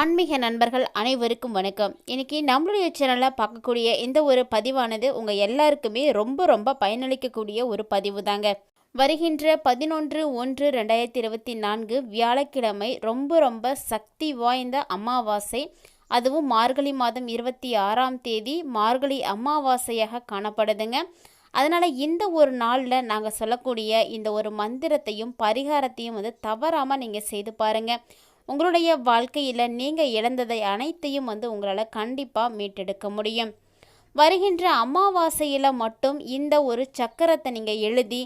ஆன்மீக நண்பர்கள் அனைவருக்கும் வணக்கம். இன்றைக்கி நம்மளுடைய சேனலில் பார்க்கக்கூடிய இந்த ஒரு பதிவானது உங்கள் எல்லாருக்குமே ரொம்ப ரொம்ப பயனளிக்கக்கூடிய ஒரு பதிவு தாங்க வருகின்ற பதினொன்று ஒன்று ரெண்டாயிரத்தி இருபத்தி நான்கு வியாழக்கிழமை ரொம்ப ரொம்ப சக்தி வாய்ந்த அமாவாசை. அதுவும் மார்கழி மாதம் இருபத்தி ஆறாம் தேதி மார்கழி அமாவாசையாக காணப்படுதுங்க. அதனால் இந்த ஒரு நாளில் நாங்கள் சொல்லக்கூடிய இந்த ஒரு மந்திரத்தையும் பரிகாரத்தையும் வந்து தவறாமல் நீங்கள் செய்து பாருங்கள் உங்களுடைய வாழ்க்கையில் நீங்கள் இழந்ததை அனைத்தையும் வந்து உங்களால் கண்டிப்பாக மீட்டெடுக்க முடியும். வருகின்ற அமாவாசையில் மட்டும் இந்த ஒரு சக்கரத்தை நீங்கள் எழுதி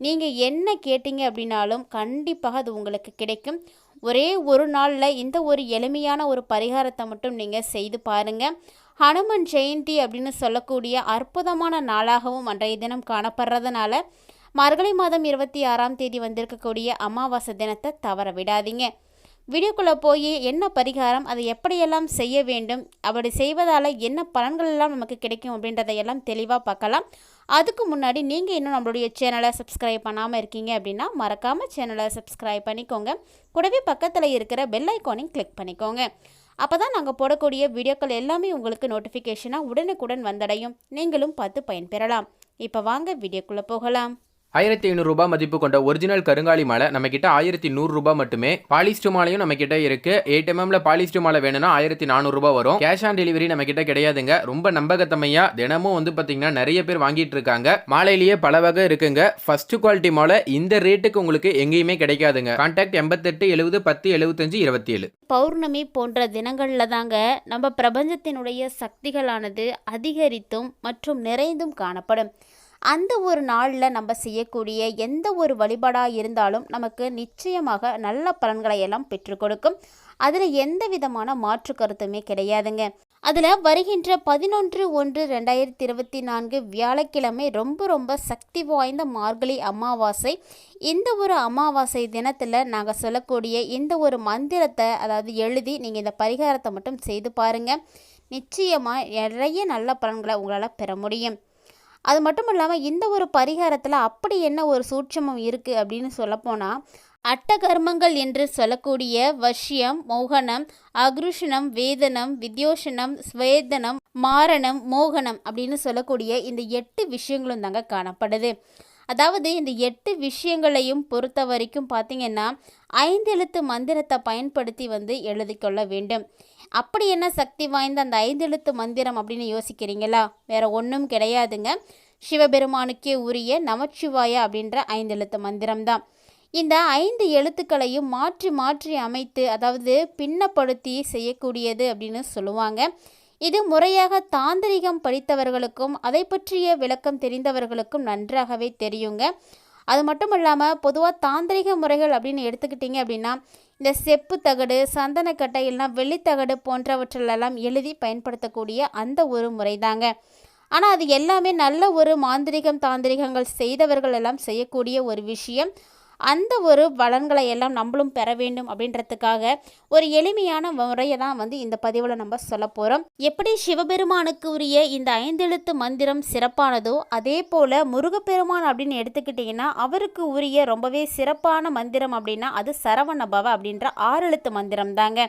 நீங்கள் என்ன கேட்டீங்க அப்படின்னாலும் கண்டிப்பாக அது உங்களுக்கு கிடைக்கும். ஒரே ஒரு நாளில் இந்த ஒரு எளிமையான ஒரு பரிகாரத்தை மட்டும் நீங்கள் செய்து பாருங்கள் ஹனுமன் ஜெயந்தி அப்படின்னு சொல்லக்கூடிய அற்புதமான நாளாகவும் அன்றைய தினம் காணப்படுறதுனால மார்கழி மாதம் இருபத்தி ஆறாம் தேதி வந்திருக்கக்கூடிய அமாவாசை தினத்தை தவற விடாதீங்க. வீடியோக்குள்ளே போய் என்ன பரிகாரம் அதை எப்படியெல்லாம் செய்ய வேண்டும் அப்படி செய்வதால் என்ன பலன்கள் எல்லாம் நமக்கு கிடைக்கும் அப்படின்றதையெல்லாம் தெளிவாக பார்க்கலாம். அதுக்கு முன்னாடி நீங்கள் இன்னும் நம்மளுடைய சேனலை சப்ஸ்கிரைப் பண்ணாமல் இருக்கீங்க அப்படின்னா மறக்காமல் சேனலை சப்ஸ்கிரைப் பண்ணிக்கோங்க. கூடவே பக்கத்தில் இருக்கிற பெல் ஐக்கானையும் கிளிக் பண்ணிக்கோங்க. அப்போ தான் நாங்கள் போடக்கூடிய வீடியோக்கள் எல்லாமே உங்களுக்கு நோட்டிஃபிகேஷனாக உடனுக்குடன் வந்தடையும். நீங்களும் பார்த்து பயன்பெறலாம். இப்போ வாங்க வீடியோக்குள்ளே போகலாம். ஆயிரத்தி ஐநூறுரூபா மதிப்பு கொண்ட ஒரிஜினல் கருங்காலி மாலை நம்மக்கிட்ட ஆயிரத்தி நூறுரூபா மட்டுமே. பாலிஸ்டர் மாலையும் நம்மக்கிட்ட இருக்குது இருக்கு எயிட் எம்எம்ல பாலிஸ்டர் மாலை வேணும்னா ஆயிரத்தி நானூறுரூபா வரும். கேஷ் ஆன் டெலிவரி நம்மக்கிட்ட கிடையாதுங்க. ரொம்ப நம்பகத்தமையா தினமும் வந்து பார்த்தீங்கன்னா நிறைய பேர் வாங்கிட்டு இருக்காங்க. மாலையிலேயே பல வகை இருக்குங்க. ஃபர்ஸ்ட் குவாலிட்டி மாலை இந்த ரேட்டுக்கு உங்களுக்கு எங்கேயுமே கிடைக்காதுங்க. கான்டாக்ட் எண்பத்தெட்டு எழுபது பத்து எழுபத்தஞ்சு இருபத்தி ஏழு பௌர்ணமி போன்ற தினங்களில் தாங்க நம்ம பிரபஞ்சத்தினுடைய சக்திகளானது அதிகரித்தும் மற்றும் நிறைந்தும் காணப்படும். அந்த ஒரு நாளில் நம்ம செய்யக்கூடிய எந்த ஒரு வழிபாடாக இருந்தாலும் நமக்கு நிச்சயமாக நல்ல பலன்களை எல்லாம் பெற்றுக் கொடுக்கும். அதில் எந்த விதமான மாற்று கருத்துமே கிடையாதுங்க. அதில் வருகின்ற பதினொன்று ஒன்று ரெண்டாயிரத்தி இருபத்தி நான்கு வியாழக்கிழமை ரொம்ப ரொம்ப சக்தி வாய்ந்த மார்கழி அமாவாசை. இந்த ஒரு அமாவாசை தினத்தில் நாங்கள் சொல்லக்கூடிய இந்த ஒரு மந்திரத்தை அதாவது எழுதி நீங்கள் இந்த பரிகாரத்தை மட்டும் செய்து பாருங்கள் நிச்சயமாக நிறைய நல்ல பலன்களை உங்களால் பெற முடியும். அது மட்டும் இல்லாமல் இந்த ஒரு பரிகாரத்தில் அப்படி என்ன ஒரு சூட்சமம் இருக்குது அப்படின்னு சொல்லப்போனால் அட்டகர்மங்கள் என்று சொல்லக்கூடிய வஷ்யம் மோகனம் அக்ருஷனம் வேதனம் வித்யோஷனம் ஸ்வேதனம் மாரணம் மோகனம் அப்படின்னு சொல்லக்கூடிய இந்த எட்டு விஷயங்களும் தாங்க காணப்படுது. அதாவது இந்த எட்டு விஷயங்களையும் பொறுத்த வரைக்கும் பார்த்தீங்கன்னா ஐந்து எழுத்து மந்திரத்தை பயன்படுத்தி வந்து எழுதிக்கொள்ள வேண்டும். அப்படி என்ன சக்தி வாய்ந்த அந்த ஐந்து எழுத்து மந்திரம் அப்படின்னு யோசிக்கிறீங்களா? வேற ஒன்றும் கிடையாதுங்க. சிவபெருமானுக்கே உரிய நமச்சிவாய அப்படின்ற ஐந்தெழுத்து மந்திரம் தான் இந்த ஐந்து எழுத்துக்களையும் மாற்றி மாற்றி அமைத்து அதாவது பின்னப்படுத்தி செய்யக்கூடியது அப்படின்னு சொல்லுவாங்க. இது முறையாக தாந்திரிகம் படித்தவர்களுக்கும் அதை பற்றிய விளக்கம் தெரிந்தவர்களுக்கும் நன்றாகவே தெரியுங்க. அது மட்டும் இல்லாமல் பொதுவாக தாந்திரிக முறைகள் அப்படின்னு எடுத்துக்கிட்டிங்க அப்படின்னா இந்த செப்பு தகடு சந்தனக்கட்டை இல்லைனா வெள்ளித்தகடு போன்றவற்றிலெல்லாம் எழுதி பயன்படுத்தக்கூடிய அந்த ஒரு முறை தாங்க ஆனால் அது எல்லாமே நல்ல ஒரு மாந்திரிகம் தாந்திரிகங்கள் செய்தவர்கள் எல்லாம் செய்யக்கூடிய ஒரு விஷயம். அந்த ஒரு பலன்களை எல்லாம் நம்மளும் பெற வேண்டும் அப்படின்றதுக்காக ஒரு எளிமையான முறையை தான் வந்து இந்த பதிவில் நம்ம சொல்ல போகிறோம் எப்படி சிவபெருமானுக்கு உரிய இந்த ஐந்தெழுத்து மந்திரம் சிறப்பானதோ அதே போல் முருகப்பெருமான் அப்படின்னு எடுத்துக்கிட்டிங்கன்னா அவருக்கு உரிய ரொம்பவே சிறப்பான மந்திரம் அப்படின்னா அது சரவணபவ அப்படின்ற ஆறு எழுத்து மந்திரம் தாங்க.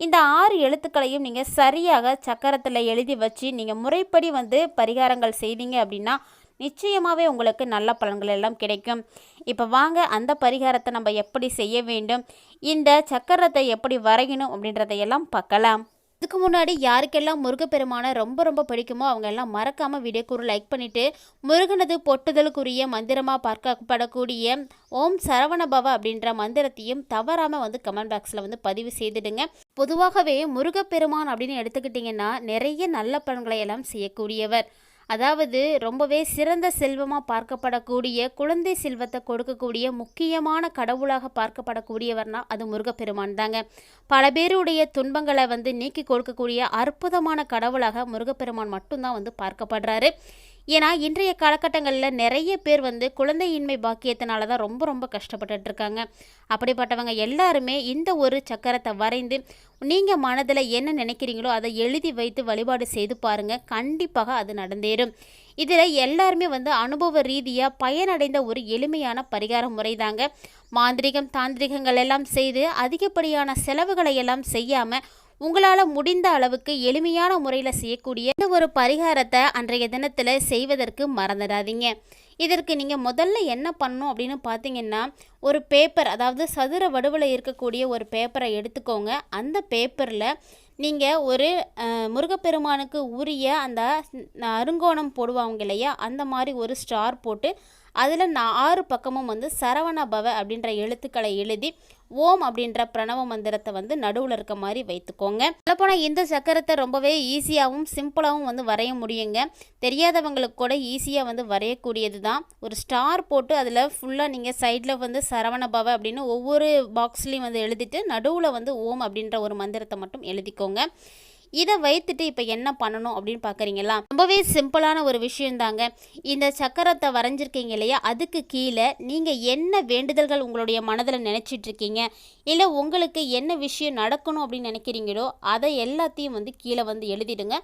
இந்த ஆறு எழுத்துக்களையும் நீங்கள் சரியாக சக்கரத்தில் எழுதி வச்சு நீங்கள் முறைப்படி வந்து பரிகாரங்கள் செய்தீங்க அப்படின்னா நிச்சயமாகவே உங்களுக்கு நல்ல பலன்கள் எல்லாம் கிடைக்கும். இப்போ வாங்க அந்த பரிகாரத்தை நம்ம எப்படி செய்ய வேண்டும்? இந்த சக்கரத்தை எப்படி வரையணும் அப்படின்றதையெல்லாம் பார்க்கலாம். இதுக்கு முன்னாடி யாருக்கெல்லாம் முருகப்பெருமானை ரொம்ப ரொம்ப பிடிக்குமோ அவங்க எல்லாம் மறக்காமல் வீடியோக்கு ஒரு லைக் பண்ணிவிட்டு முருகனது பொட்டுதலுக்குரிய மந்திரமாக பார்க்கப்படக்கூடிய ஓம் சரவணபவ அப்படின்ற மந்திரத்தையும் தவறாமல் வந்து கமெண்ட் பாக்ஸில் வந்து பதிவு செய்துடுங்க. பொதுவாகவே முருகப்பெருமான் அப்படின்னு எடுத்துக்கிட்டிங்கன்னா நிறைய நல்ல பலன்களை எல்லாம் செய்யக்கூடியவர். அதாவது ரொம்பவே சிறந்த செல்வமாக பார்க்கப்படக்கூடிய குழந்தை செல்வத்தை கொடுக்கக்கூடிய முக்கியமான கடவுளாக பார்க்கப்படக்கூடியவர்னா அது முருகப்பெருமான் தாங்க. பல பேருடைய துன்பங்களை வந்து நீக்கி கொடுக்கக்கூடிய அற்புதமான கடவுளாக முருகப்பெருமான் மட்டும்தான் வந்து பார்க்கப்படுறாரு. ஏன்னா இன்றைய காலகட்டங்களில் நிறைய பேர் வந்து குழந்தையின்மை பாக்கியத்தினால தான் ரொம்ப ரொம்ப கஷ்டப்பட்டுட்டு இருக்காங்க அப்படிப்பட்டவங்க எல்லாருமே இந்த ஒரு சக்கரத்தை வரைந்து நீங்கள் மனதில் என்ன நினைக்கிறீங்களோ அதை எழுதி வைத்து வழிபாடு செய்து பாருங்கள் கண்டிப்பாக அது நடந்தேறும். இதில் எல்லாருமே வந்து அனுபவ ரீதியாக பயனடைந்த ஒரு எளிமையான பரிகார முறை தாங்க மாந்திரிகம் தாந்திரிகங்கள் எல்லாம் செய்து அதிகப்படியான செலவுகளை எல்லாம் செய்யாமல் உங்களால் முடிந்த அளவுக்கு எளிமையான முறையில் செய்யக்கூடிய இந்த ஒரு பரிகாரத்தை அன்றைய தினத்தில் செய்வதற்கு மறந்துடாதீங்க. இதற்கு நீங்கள் முதல்ல என்ன பண்ணணும் அப்படின்னு பார்த்தீங்கன்னா ஒரு பேப்பர் அதாவது சதுர வடுவில் இருக்கக்கூடிய ஒரு பேப்பரை எடுத்துக்கோங்க. அந்த பேப்பரில் நீங்கள் ஒரு முருகப்பெருமானுக்கு உரிய அந்த அருங்கோணம் போடுவாங்க இல்லையா? அந்த மாதிரி ஒரு ஸ்டார் போட்டு அதில் நான் ஆறு பக்கமும் வந்து சரவண பவ அப்படின்ற எழுத்துக்களை எழுதி ஓம் அப்படின்ற பிரணவ மந்திரத்தை வந்து நடுவில் இருக்க மாதிரி வைத்துக்கோங்க. சொல்லப்போனால் இந்த சக்கரத்தை ரொம்பவே ஈஸியாகவும் சிம்பிளாகவும் வந்து வரைய முடியுங்க. தெரியாதவங்களுக்கு கூட ஈஸியாக வந்து வரையக்கூடியது தான் ஒரு ஸ்டார் போட்டு அதில் ஃபுல்லாக நீங்கள் சைடில் வந்து சரவண பவ அப்படின்னு ஒவ்வொரு பாக்ஸ்லேயும் வந்து எழுதிட்டு நடுவில் வந்து ஓம் அப்படின்ற ஒரு மந்திரத்தை மட்டும் எழுதிக்கோங்க. இதை வைத்துட்டு இப்போ என்ன பண்ணணும் அப்படின்னு பார்க்குறீங்களா ரொம்பவே சிம்பிளான ஒரு விஷயம் தாங்க. இந்த சக்கரத்தை வரைஞ்சிருக்கீங்க இல்லையா? அதுக்கு கீழே நீங்கள் என்ன வேண்டுதல்கள் உங்களுடைய மனதில் நினச்சிட்டு இருக்கீங்க? இல்லை உங்களுக்கு என்ன விஷயம் நடக்கணும் அப்படின்னு நினைக்கிறீங்களோ அதை எல்லாத்தையும் வந்து கீழே வந்து எழுதிடுங்க.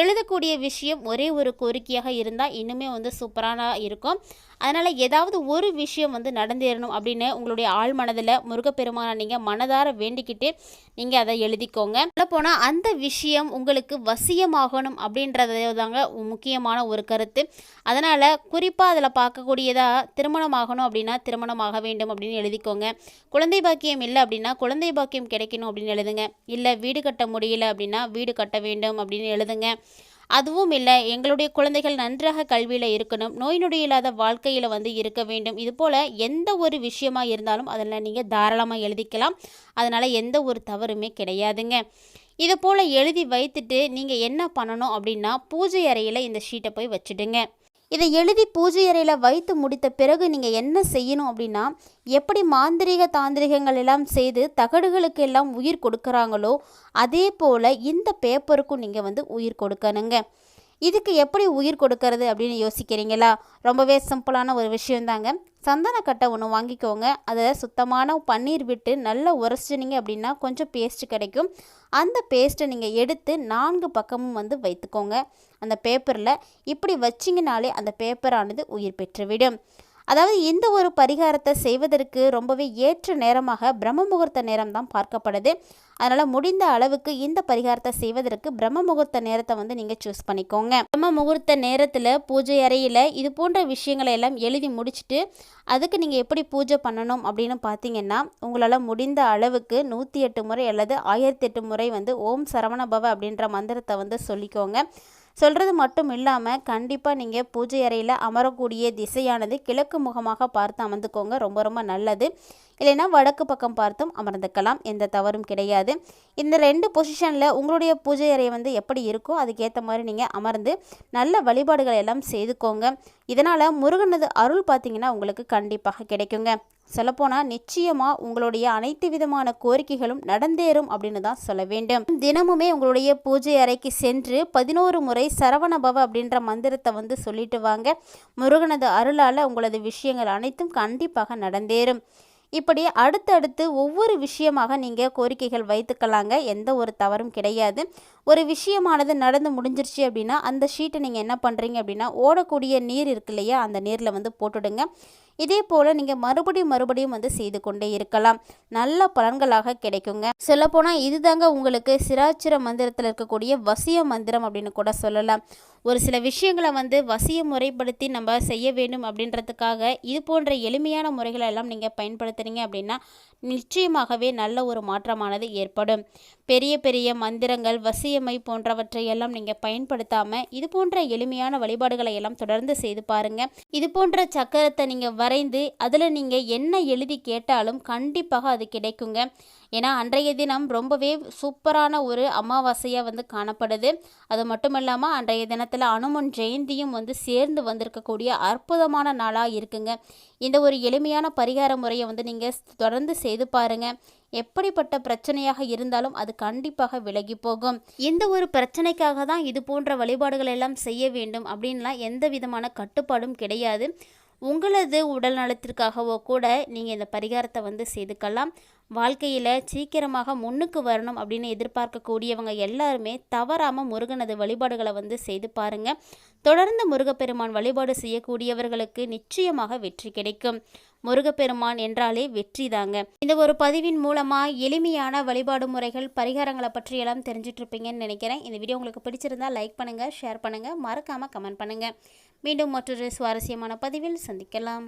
எழுதக்கூடிய விஷயம் ஒரே ஒரு கோரிக்கையாக இருந்தால் இன்னுமே வந்து சூப்பரான இருக்கும். அதனால் ஏதாவது ஒரு விஷயம் வந்து நடந்தேறணும் அப்படின்னு உங்களுடைய ஆள் மனதில் முருகப்பெருமானை நீங்கள் மனதார வேண்டிக்கிட்டு நீங்கள் அதை எழுதிக்கோங்க. சொல்லப்போனால் அந்த விஷயம் உங்களுக்கு வசியமாகணும் அப்படின்றது தாங்க முக்கியமான ஒரு கருத்து. அதனால் குறிப்பாக அதில் பார்க்கக்கூடியதாக திருமணம் ஆகணும் அப்படின்னா திருமணம் ஆக வேண்டும் அப்படின்னு எழுதிக்கோங்க. குழந்தை பாக்கியம் இல்லை அப்படின்னா குழந்தை பாக்கியம் கிடைக்கணும் அப்படின்னு எழுதுங்க. இல்லை வீடு கட்ட முடியல அப்படின்னா வீடு கட்ட வேண்டும் அப்படின்னு எழுதுங்க. அதுவும் இல்லை எங்களுடைய குழந்தைகள் நன்றாக கல்வியில் இருக்கணும். நோய் நொடி இல்லாத வாழ்க்கையில் வந்து இருக்க வேண்டும். இது போல் எந்த ஒரு விஷயமா இருந்தாலும் அதில் நீங்கள் தாராளமாக எழுதிக்கலாம். அதனால் எந்த ஒரு தவறுமே கிடையாதுங்க. இது போல் எழுதி வைத்துட்டு நீங்கள் என்ன பண்ணணும் அப்படின்னா பூஜை அறையில் இந்த ஷீட்டை போய் வச்சுடுங்க. இதை எழுதி பூஜை அறையில் வைத்து முடித்த பிறகு நீங்கள் என்ன செய்யணும் அப்படின்னா எப்படி மாந்திரீக தாந்திரிகங்கள் எல்லாம் செய்து தகடுகளுக்கு எல்லாம் உயிர் கொடுக்குறாங்களோ அதே போல் இந்த பேப்பருக்கும் நீங்கள் வந்து உயிர் கொடுக்கணுங்க. இதுக்கு எப்படி உயிர் கொடுக்கறது அப்படின்னு யோசிக்கிறீங்களா? ரொம்பவே சிம்பிளான ஒரு விஷயந்தாங்க. சந்தனக்கட்டை ஒன்று வாங்கிக்கோங்க. அதை சுத்தமான பன்னீர் விட்டு நல்லா உரைச்சினீங்க அப்படின்னா கொஞ்சம் பேஸ்ட் கிடைக்கும். அந்த பேஸ்ட்டை நீங்கள் எடுத்து நான்கு பக்கமும் வந்து வைத்துக்கோங்க. அந்த பேப்பரில் இப்படி வச்சிங்கனாலே அந்த பேப்பரானது உயிர் பெற்றுவிடும். அதாவது இந்த ஒரு பரிகாரத்தை செய்வதற்கு ரொம்பவே ஏற்ற நேரமாக பிரம்ம முகூர்த்த நேரம் தான் பார்க்கப்படுது. அதனால் முடிந்த அளவுக்கு இந்த பரிகாரத்தை செய்வதற்கு பிரம்ம முகூர்த்த நேரத்தை வந்து நீங்கள் சூஸ் பண்ணிக்கோங்க. பிரம்ம முகூர்த்த நேரத்தில் பூஜை அறையில் இது போன்ற விஷயங்களை எல்லாம் எழுதி முடிச்சுட்டு அதுக்கு நீங்கள் எப்படி பூஜை பண்ணணும் அப்படின்னு பார்த்தீங்கன்னா உங்களால் முடிந்த அளவுக்கு நூற்றி எட்டு முறை அல்லது ஆயிரத்தி எட்டு முறை வந்து ஓம் சரவண பவ அப்படின்ற மந்திரத்தை வந்து சொல்லிக்கோங்க. சொல்கிறது மட்டும் இல்லாமல் கண்டிப்பாக நீங்கள் பூஜை அறையில் அமரக்கூடிய திசையானது கிழக்கு முகமாக பார்த்து அமர்ந்துக்கோங்க. ரொம்ப ரொம்ப நல்லது. இல்லைன்னா வடக்கு பக்கம் பார்த்தும் அமர்ந்துக்கலாம். எந்த தவறும் கிடையாது. இந்த ரெண்டு பொசிஷனில் உங்களுடைய பூஜை அறை வந்து எப்படி இருக்கோ அதுக்கேற்ற மாதிரி நீங்கள் அமர்ந்து நல்ல வழிபாடுகளை எல்லாம் செய்துக்கோங்க. இதனால் முருகனது அருள் பார்த்தீங்கன்னா உங்களுக்கு கண்டிப்பாக கிடைக்குங்க. சொல்லப்போனால் நிச்சயமாக உங்களுடைய அனைத்து விதமான கோரிக்கைகளும் நடந்தேறும் அப்படின்னு தான் சொல்ல வேண்டும். தினமுமே உங்களுடைய பூஜை அறைக்கு சென்று பதினோரு முறை சரவணபவ அப்படின்ற மந்திரத்தை வந்து சொல்லிட்டு வாங்க. முருகனது அருளால் உங்களது விஷயங்கள் அனைத்தும் கண்டிப்பாக நடந்தேறும். இப்படி அடுத்தடுத்து ஒவ்வொரு விஷயமாக நீங்கள் கோரிக்கைகள் வைத்துக்கலாங்க. எந்த ஒரு தவறும் கிடையாது. ஒரு விஷயமானது நடந்து முடிஞ்சிருச்சு அப்படின்னா அந்த ஷீட்டை நீங்கள் என்ன பண்ணுறீங்க அப்படின்னா ஓடக்கூடிய நீர் இருக்கு இல்லையா அந்த நீரில் வந்து போட்டுடுங்க. இதே போல் நீங்கள் மறுபடியும் மறுபடியும் வந்து செய்து கொண்டே இருக்கலாம். நல்ல பலன்களாக கிடைக்குங்க. சொல்லப்போனால் இதுதாங்க உங்களுக்கு சிராச்சிர மந்திரத்தில் இருக்கக்கூடிய வசிய மந்திரம் அப்படின்னு கூட சொல்லலாம். ஒரு சில விஷயங்களை வந்து வசிய முறைப்படுத்தி நம்ம செய்ய வேண்டும் அப்படின்றதுக்காக இது போன்ற எளிமையான முறைகளை எல்லாம் நீங்கள் பயன்படுத்துனீங்க அப்படின்னா நிச்சயமாகவே நல்ல ஒரு மாற்றமானது ஏற்படும். பெரிய பெரிய மந்திரங்கள் வசியமை போன்றவற்றை எல்லாம் நீங்கள் பயன்படுத்தாமல் இது போன்ற எளிமையான வழிபாடுகளை எல்லாம் தொடர்ந்து செய்து பாருங்கள் இது போன்ற சக்கரத்தை நீங்கள் வரைந்து அதில் நீங்கள் என்ன எழுதி கேட்டாலும் கண்டிப்பாக அது கிடைக்குங்க. ஏன்னா அன்றைய தினம் ரொம்பவே சூப்பரான ஒரு அமாவாசையாக வந்து காணப்படுது. அது மட்டும் இல்லாமல் அன்றைய தினத்தில் அனுமன் ஜெயந்தியும் வந்து சேர்ந்து வந்திருக்கக்கூடிய அற்புதமான நாளாக இருக்குங்க. இந்த ஒரு எளிமையான பரிகார முறையை வந்து நீங்கள் தொடர்ந்து செய் செய்து பாருங்க. எப்படிப்பட்ட பிரச்சனையாக இருந்தாலும் அது கண்டிப்பாக விலகி போகும். எந்த ஒரு பிரச்சனைக்காக தான் இது போன்ற வழிபாடுகள் எல்லாம் செய்ய வேண்டும் அப்படின்லாம் எந்த விதமான கட்டுப்பாடும் கிடையாது. உங்களது உடல் நலத்திற்காகவோ கூட நீங்கள் இந்த பரிகாரத்தை வந்து செய்துக்கலாம். வாழ்க்கையில் சீக்கிரமாக முன்னுக்கு வரணும் அப்படின்னு எதிர்பார்க்கக்கூடியவங்க எல்லாருமே தவறாமல் முருகனது வழிபாடுகளை வந்து செய்து பாருங்க. தொடர்ந்து முருகப்பெருமான் வழிபாடு செய்யக்கூடியவர்களுக்கு நிச்சயமாக வெற்றி கிடைக்கும். முருகப்பெருமான் என்றாலே வெற்றி தாங்க. இந்த ஒரு பதிவின் மூலமாக எளிமையான வழிபாடு முறைகள் பரிகாரங்களை பற்றியெல்லாம் தெரிஞ்சுட்டு இருப்பீங்கன்னு நினைக்கிறேன். இந்த வீடியோ உங்களுக்கு பிடிச்சிருந்தா லைக் பண்ணுங்கள் ஷேர் பண்ணுங்கள் மறக்காமல் கமெண்ட் பண்ணுங்கள் மீண்டும் மற்றொரு சுவாரஸ்யமான பதிவில் சந்திக்கலாம்.